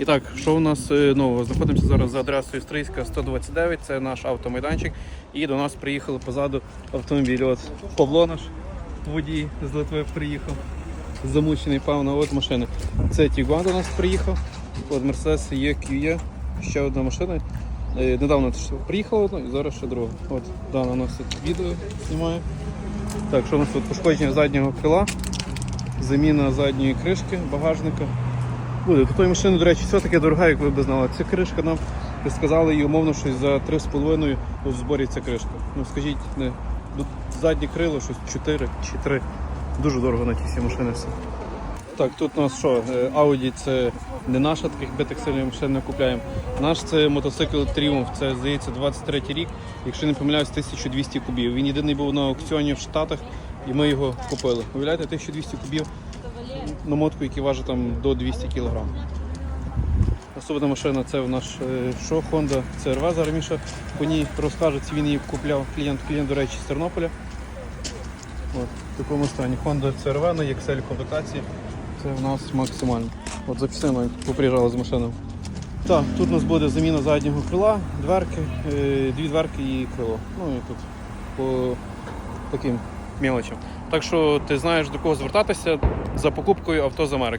І так, що у нас е, нового? Знаходимося зараз за адресою Стрийська 129, це наш автомайданчик. І до нас приїхали позаду автомобілі. От Павло наш водій з Литви приїхав. Замучений, певно, от машини. Це Тігуан до нас приїхав. От Mercedes є QE, ще одна машина. Е, Недавно приїхала одна і зараз ще друга. От Дана у нас відео знімає. Так, що у нас тут пошкодження заднього крила, заміна задньої кришки, багажника. Буде. До тої машини, до речі, все таке дорога, як ви б знали. Ця кришка нам сказали їй умовно щось за 3,5 у зборі ця кришка. Ну скажіть, не, заднє крило щось 4 чи 3. Дуже дорого на ті всі машини все. Так, тут у нас що? е, Audi це не наша, таких битих сильних машин не купляємо. Наш це мотоцикл Triumph, це здається 23 рік, якщо не помиляюсь, 1200 кубів. Він єдиний був на аукціоні в Штатах і ми його купили. Уявляєте, 1200 кубів на мотку, який важить там до 200 кг. Наступна машина це в наш е, що Honda CRV. Зараз Міша по ній розкаже, він її купляв клієнт, клієнт, до речі, з Тернополя. От, в такому стані Honda CRV на XL комплектації. Це в нас максимально. От запчастини навіть поприїжджали з машиною. Так, тут у нас буде заміна заднього крила, дверки, е, дві дверки і крило. Ну і тут по таким мелочам. Так що ти знаєш до кого звертатися за покупкою авто з Америки.